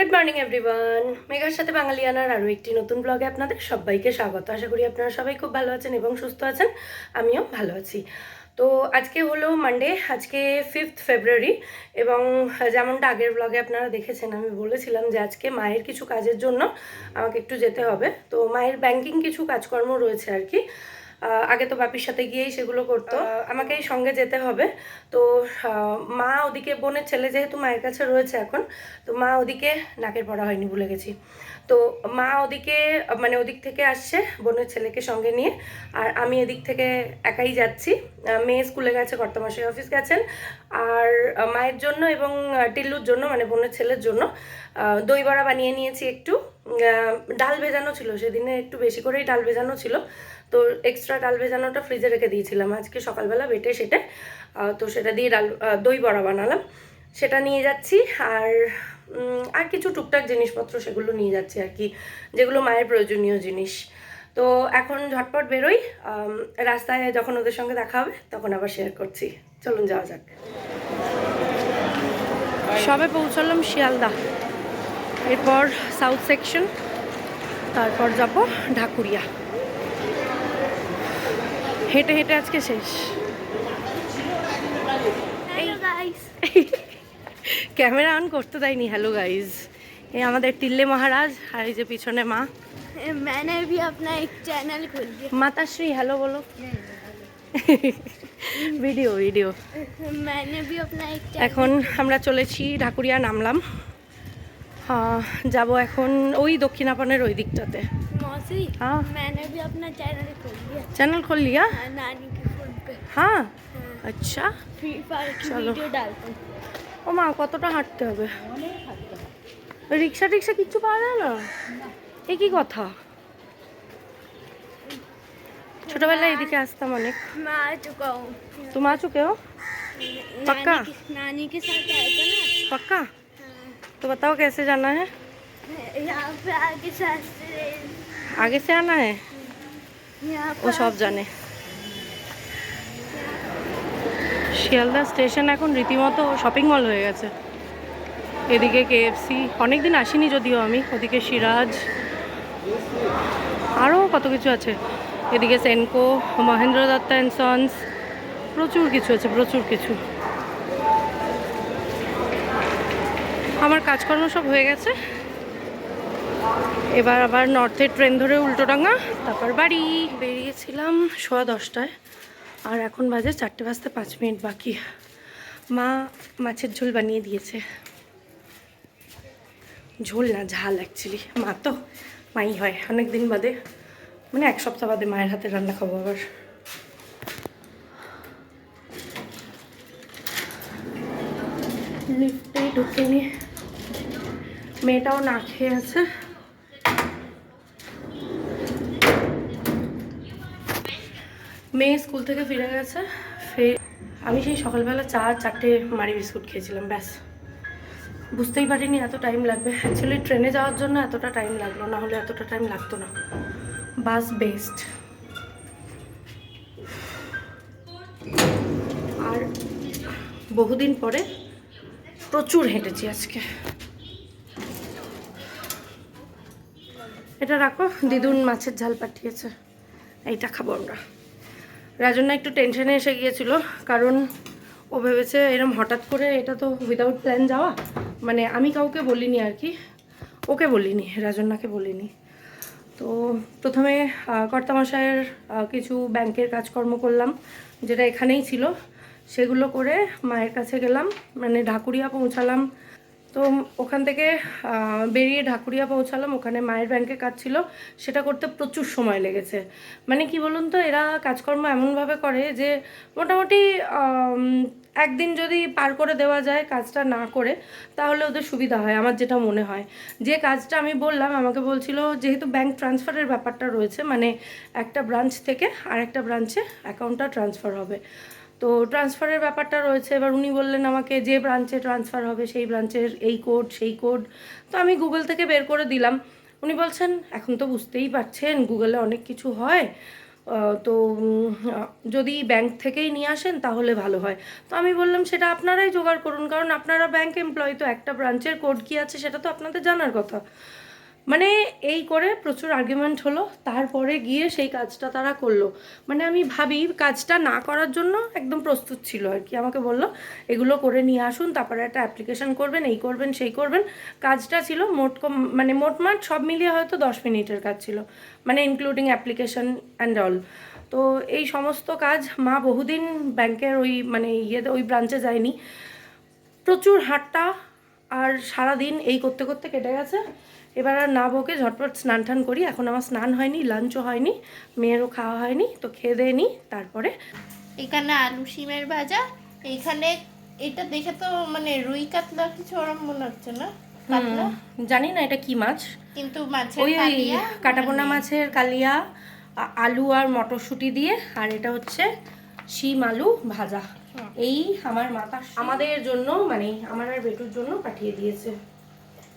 Good morning everyone মেঘার সাথে বাঙালিয়ানার আরও একটি নতুন ব্লগে আপনাদের সবাইকে স্বাগত। আশা করি আপনারা সবাই খুব ভালো আছেন এবং সুস্থ আছেন। আমিও ভালো আছি। তো আজকে হলো মানডে আজকে ফিফথ ফেব্রুয়ারি এবং যেমনটা আগের ব্লগে আপনারা দেখেছেন, আমি বলেছিলাম যে আজকে মায়ের কিছু কাজের জন্য আমাকে একটু যেতে হবে। তো মায়ের ব্যাংকিং কিছু কাজকর্ম রয়েছে আর কি। আগে তো বাপির সাথে গিয়েই সেগুলো করতো। আমাকেই সঙ্গে যেতে হবে। তো মা ওদিকে বোনের ছেলে যেহেতু মায়ের কাছে রয়েছে এখন তো মা ওদিকে নাকের পড়া হয়নি ভুলে গেছি। তো মা ওদিকে মানে ওদিক থেকে আসছে বোনের ছেলেকে সঙ্গে নিয়ে। আর আমি এদিক থেকে একাই যাচ্ছি। মেয়ে স্কুলে গেছে কর্তামশাই অফিস গেছেন। আর মায়ের জন্য এবং টিল্লুর জন্য মানে বোনের ছেলের জন্য দই বড়া বানিয়ে নিয়েছি একটু। ডাল ভেজানো ছিল সেদিনে একটু বেশি করেই ডাল ভেজানো ছিল। তো এক্সট্রা ডাল ভেজানোটা ফ্রিজে রেখে দিয়েছিলাম। আজকে সকালবেলা বেটে সেটে তো সেটা দিয়ে ডাল দই বড়া বানালাম। সেটা নিয়ে যাচ্ছি আর আর কিছু টুকটাক জিনিসপত্র সেগুলো নিয়ে যাচ্ছি আর কি, যেগুলো মায়ের প্রয়োজনীয় জিনিস। তো এখন ঝটপট বেরোই রাস্তায় যখন ওদের সঙ্গে দেখা হবে তখন আবার শেয়ার করছি। চলুন যাওয়া যাক। সবে পৌঁছালাম শিয়ালদা। এরপর সাউথ সেকশন তারপর যাব ঢাকুরিয়া। হেঁটে হেঁটে আজকে শেষ हेलो गाइस ক্যামেরা অন করতে দেয়নি হ্যালো গাইজ এই আমাদের টিল্লে মহারাজ আর এই যে পিছনে মা मैंने भी अपना एक चैनल खोल दिया মাতাশ্রী হ্যালো বলো ভিডিও ভিডিও मैंने भी अपना एक चैनल এখন আমরা চলেছি ঢাকুরিয়া নামলাম হ্যাঁ, যাব এখন ওই দক্ষিণাপনের ওই দিকটাতে मौसी हाँ। मैंने भी अपना चैनल खोल दिया চ্যানেল खोल लिया हाँ, नानी के फोन पे হ্যাঁ हाँ, আচ্ছা फ्री फायर की चलो। वीडियो डालता हूँ ও মা কতটা হাঁটতে হবে রিক্সা টিক্সা কিচ্ছু পাওয়া যায় না এ কি কথা ছোটবেলায় এদিকে আসতাম অনেক मैं आ चुका हूँ तुम आ चुके हो पक्का? नानी के, नानी के साथ आए थे ना पक्का हाँ, तो बताओ कैसे जाना है यहाँ पे आगे साथ आगे से आना है यहाँ ও पर সব জানে শিয়ালদা স্টেশন এখন রীতিমতো শপিং মল হয়ে গেছে এদিকে কেএফসি অনেক দিন আসিনি যদিও আমি ওদিকে সিরাজ আরও কত কিছু আছে এদিকে সেনকো মহেন্দ্র দত্ত অ্যান্ড সন্স প্রচুর কিছু আছে প্রচুর কিছু আমার কাজকর্ম সব হয়ে গেছে এবার আবার নর্থের ট্রেন ধরে উল্টোডাঙ্গা, তারপর বাড়ি। বেরিয়েছিলাম সোয়া দশটায়, আর এখন বাজে চারটে বাজতে পাঁচ মিনিট বাকি। মা মাছের ঝোল বানিয়ে দিয়েছে। ঝোল না, ঝাল অ্যাকচুয়ালি মা তো, মাই হয় অনেক দিন বাদে। মানে এক সপ্তাহ বাদে মায়ের হাতে রান্না খাব আবার। লিফটে ঢুকে নিয়ে মেয়েটাও না খেয়ে আছে। মেয়ে স্কুল থেকে ফিরে গেছে, ফিরে আমি সেই সকালবেলা চা চারটে মারি বিস্কুট খেয়েছিলাম, ব্যাস। বুঝতেই পারিনি এত টাইম লাগবে। অ্যাকচুয়ালি ট্রেনে যাওয়ার জন্য এতটা টাইম লাগল, না হলে এতটা টাইম লাগতো না। বাস বেস্ট আর বহুদিন পরে প্রচুর হেঁটেছি আজকে। এটা রাখো, দিদুন মাছের ঝাল পাঠিয়েছে। এইটা খাব আমরা। রাজন্না একটু টেনশনে এসে গিয়েছিল, কারণ ও ভেবেছে এরম হঠাৎ করে এটা তো উইদাউট প্ল্যান যাওয়া। মানে আমি কাউকে বলিনি আর কি, ওকে বলিনি রাজন্নাকে বলিনি। তো প্রথমে কর্তামশায়ের কিছু ব্যাংকের কাজকর্ম করলাম, যেটা এখানেই ছিল। সেগুলো করে মায়ের কাছে গেলাম মানে ঢাকুরিয়া পৌঁছালাম তো ওখান থেকে বেরিয়ে ঢাকুরিয়া পৌঁছালাম। ওখানে মায়ের ব্যাংকে কাজ ছিল। সেটা করতে প্রচুর সময় লেগেছে। মানে কি বলুন তো, এরা কাজকর্ম এমনভাবে করে যে মোটামুটি একদিন যদি পার করে দেওয়া যায় কাজটা না করে, তাহলে ওদের সুবিধা হয়, আমার যেটা মনে হয়। যে কাজটা আমি বললাম, আমাকে বলছিল যেহেতু ব্যাংক ট্রান্সফারের ব্যাপারটা রয়েছে মানে একটা ব্রাঞ্চ থেকে আরেকটা ব্রাঞ্চে অ্যাকাউন্টটা ট্রান্সফার হবে। তো ট্রান্সফারের ব্যাপারটা রয়েছে। এবার উনি বললেন আমাকে যে ব্রাঞ্চে ট্রান্সফার হবে, সেই ব্রাঞ্চের এই কোড সেই কোড তো আমি গুগল থেকে বের করে দিলাম। উনি বলছেন, এখন তো বুঝতেই পারছেন গুগলে অনেক কিছু হয়। তো যদি ব্যাংক থেকেই নিয়ে আসেন তাহলে ভালো হয়। তো আমি বললাম, সেটা আপনারাই জোগাড় করুন, কারণ আপনারা ব্যাংক এমপ্লয়ি তো একটা ব্রাঞ্চের কোড কী আছে সেটা তো আপনাদের জানার কথা। মানে এই করে প্রচুর আর্গুমেন্ট হলো, তারপরে গিয়ে সেই কাজটা তারা করল। মানে আমি ভাবি কাজটা না করার জন্য একদম প্রস্তুত ছিল আর কি। আমাকে বলল, এগুলো করে নিয়ে আসুন, তারপরে একটা অ্যাপ্লিকেশন করবেন, এই করবেন, সেই করবেন। কাজটা ছিল মোট মানে মোটমাট সব মিলিয়ে হয়তো দশ মিনিটের কাজ ছিল মানে ইনক্লুডিং অ্যাপ্লিকেশন অ্যান্ড অল তো এই সমস্ত কাজ মা বহুদিন ব্যাংকের ওই মানে ইয়েতে, ওই ব্রাঞ্চে যায়নি। প্রচুর হাঁটটা আর সারাদিন এই করতে করতে কেটে গেছে। এবার আর না বকে ঝটপট স্নান টান করি। এখন আমার স্নান হয়নি লাঞ্চও হয়নি মেয়েরও খাওয়া হয়নি তো খেয়ে দিয়ে নিই তারপরে। এখানে আলু শিমের ভাজা এইখানে এটা দেখে তো মানে রুই কাতলা কিছু ওরম মনে হচ্ছে না? জানি না এটা কি মাছ। কিন্তু মাছের কালিয়া। কাটাপোনা মানে মাছের কালিয়া আলু আর মটরশুঁটি দিয়ে আর এটা হচ্ছে শিম আলু ভাজা। এই আমার মাথা আমাদের জন্য মানে আমার আর বেটুর জন্য পাঠিয়ে দিয়েছে।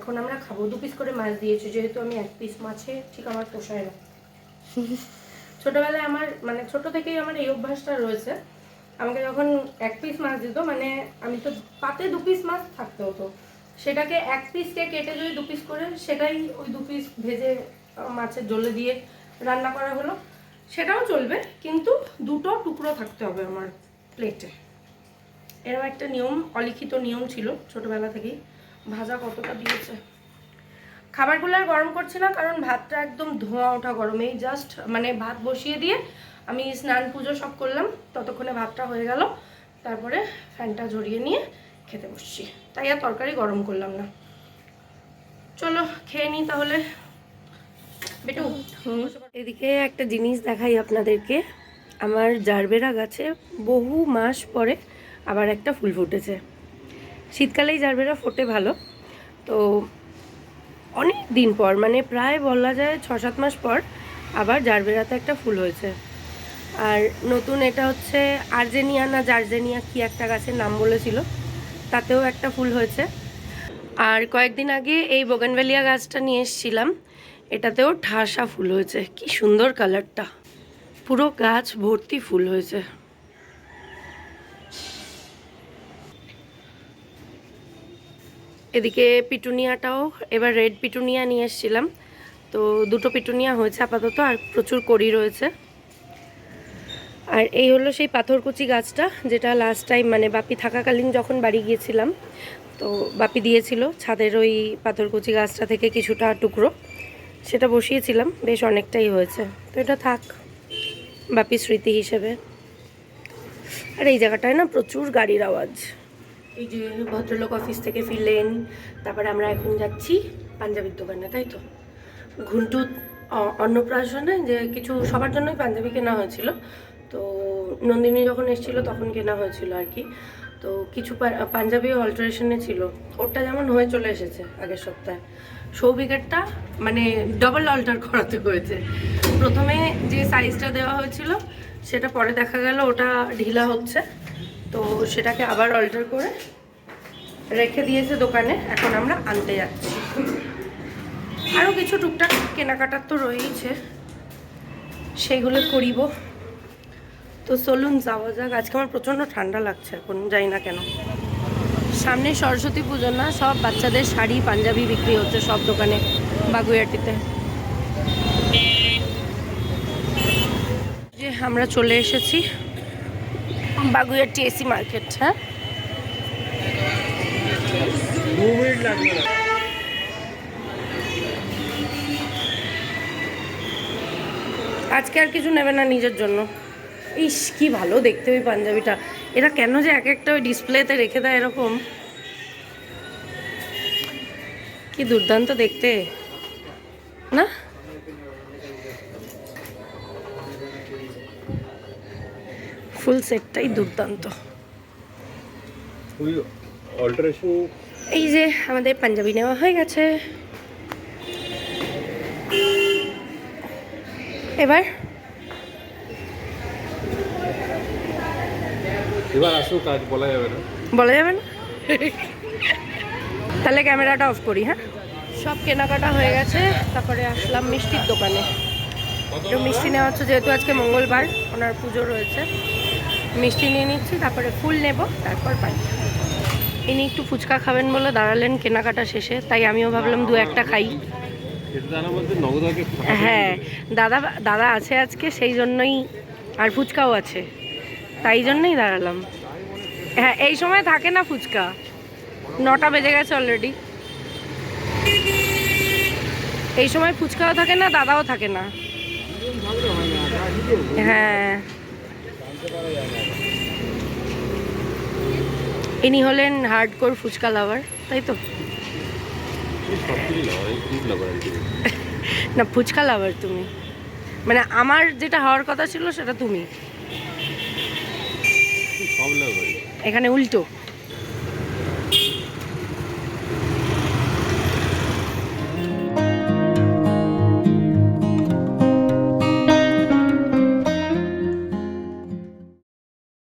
এখন আমরা খাব। দু পিস করে মাছ দিয়েছে, যেহেতু আমি এক পিস মাছে, ঠিক আমার পোষায় না। ছোটবেলায় আমার মানে ছোট থেকেই আমার এই অভ্যাসটা রয়েছে। আমাকে যখন এক পিস মাছ দিত মানে আমি তো পাতে দু পিস মাছ থাকতে হতো। সেটাকে এক পিসকে কেটে যদি দু পিস করে, সেটাই ওই দু পিস ভেজে মাছের জলে দিয়ে রান্না করা হলো। সেটাও চলবে, কিন্তু দুটো টুকরো থাকতে হবে আমার প্লেটে এরকম একটা নিয়ম, অলিখিত নিয়ম ছিল ছোটবেলা থেকেই। ভাজা কতটা দিয়েছে? খাবারগুলো আর গরম করছি না, কারণ ভাতটা একদম ধোঁয়া ওঠা গরম এই জাস্ট মানে ভাত বসিয়ে দিয়ে আমি স্নান পুজো সব করলাম, ততক্ষণে ভাতটা হয়ে গেল। তারপরে ফ্যানটা ঝরিয়ে নিয়ে খেতে বসছি। তাই আর তরকারি গরম করলাম না। চলো, খেয়ে নিই তাহলে। বেটু এদিকে একটা জিনিস দেখাই আপনাদেরকে। আমার জারবেরা গাছে বহু মাস পরে আবার একটা ফুল ফুটেছে। শীতকালেই জারবেরা ফোটে ভালো। তো অনেক দিন পর মানে প্রায় বলা যায় ছ সাত মাস পর আবার জারবেরাতে একটা ফুল হয়েছে। আর নতুন এটা হচ্ছে আর্জেনিয়া না জার্জেনিয়া কি একটা গাছের নাম বলেছিল, তাতেও একটা ফুল হয়েছে। আর কয়েকদিন আগে এই বোগানভেলিয়া গাছটা নিয়ে এসেছিলাম, এটাতেও ঠাসা ফুল হয়েছে। কি সুন্দর কালারটা। পুরো গাছ ভর্তি ফুল হয়েছে। এদিকে পিটুনিয়াটাও এবার রেড পিটুনিয়া নিয়ে এসেছিলাম। তো দুটো পিটুনিয়া হয়েছে আপাতত, আর প্রচুর কড়ি রয়েছে। আর এই হলো সেই পাথরকুচি গাছটা, যেটা লাস্ট টাইম মানে বাপি থাকাকালীন যখন বাড়ি গিয়েছিলাম, তো বাপি দিয়েছিল ছাদের ওই পাথরকুচি গাছটা থেকে কিছুটা টুকরো। সেটা বসিয়েছিলাম, বেশ অনেকটাই হয়েছে। তো এটা থাক, বাপি স্মৃতি হিসেবে। আর এই জায়গাটায় না প্রচুর গাড়ির আওয়াজ। এই যে ভদ্রলোক অফিস থেকে ফিরলেন, তারপরে আমরা এখন যাচ্ছি পাঞ্জাবির দোকানে, তাই তো? ঘুন্টু অন্নপ্রাশনে যে কিছু সবার জন্যই পাঞ্জাবি কেনা হয়েছিল, তো নন্দিনী যখন এসেছিল তখন কেনা হয়েছিল আর কি। তো কিছু পাঞ্জাবি অল্টারেশনে ছিল, ওরটা যেমন হয়ে চলে এসেছে আগের সপ্তাহে। সৌভিকেরটা মানে ডবল অল্টার করাতে হয়েছে। প্রথমে যে সাইজটা দেওয়া হয়েছিল, সেটা পরে দেখা গেল, ওটা ঢিলা হচ্ছে। তো সেটাকে আবার অল্টার করে রেখে দিয়েছে দোকানে। এখন আমরা আনতে যাচ্ছি। আরও কিছু টুকটাক কেনাকাটার তো রয়েইছে। সেগুলো করিব। তো চলুন, যাওয়া যাক। আজকে আমার প্রচণ্ড ঠান্ডা লাগছে এখন যাই না কেন। সামনে সরস্বতী পুজো না, সব বাচ্চাদের শাড়ি, পাঞ্জাবি বিক্রি হচ্ছে সব দোকানে, বাগুইয়াটিতে। যে আমরা চলে এসেছি। Baguiati AC market. হ্যাঁ? আজকে আর কিছু নেবে না নিজের জন্য। ইস কি ভালো দেখতে ওই পাঞ্জাবিটা। এরা কেন যে এক একটা ওই ডিসপ্লেতে রেখে দেয় এরকম? কি দুর্দান্ত দেখতে। না? ফুল সেটটাই দুর্দান্ত। এই যে আমাদের পাঞ্জাবি নেওয়া হয়ে গেছে। এবার? এবার আসুক কাজ বলা যাবে না। বলা যাবে না? তাহলে ক্যামেরাটা অফ করি হ্যাঁ? সব কেনাকাটা হয়ে গেছে তারপরে আসলাম মিষ্টির দোকানে। একটু মিষ্টি নেওয়া হচ্ছে যেহেতু আজকে মঙ্গলবার ওনার পুজো রয়েছে। মিষ্টি নিয়ে নিচ্ছি, তারপরে ফুল নেব, তারপর বাড়ি ইনি একটু ফুচকা খাবেন বলে দাঁড়ালেন কেনাকাটা শেষে, তাই আমিও ভাবলাম দু একটা খাই। হ্যাঁ দাদা দাদা আছে আজকে, সেই জন্যই, আর ফুচকাও আছে। তাই জন্যই দাঁড়ালাম। হ্যাঁ এই সময় থাকে না ফুচকা। নটা বেজে গেছে অলরেডি এই সময় ফুচকাও থাকে না, দাদাও থাকে না। হ্যাঁ। ইনি হলেন হার্ডকোর ফুচকা লাভার তাই তো? না ফুচকা লাভার তুমি। মানে আমার যেটা হওয়ার কথা ছিল সেটা তুমি। এখানে উল্টো।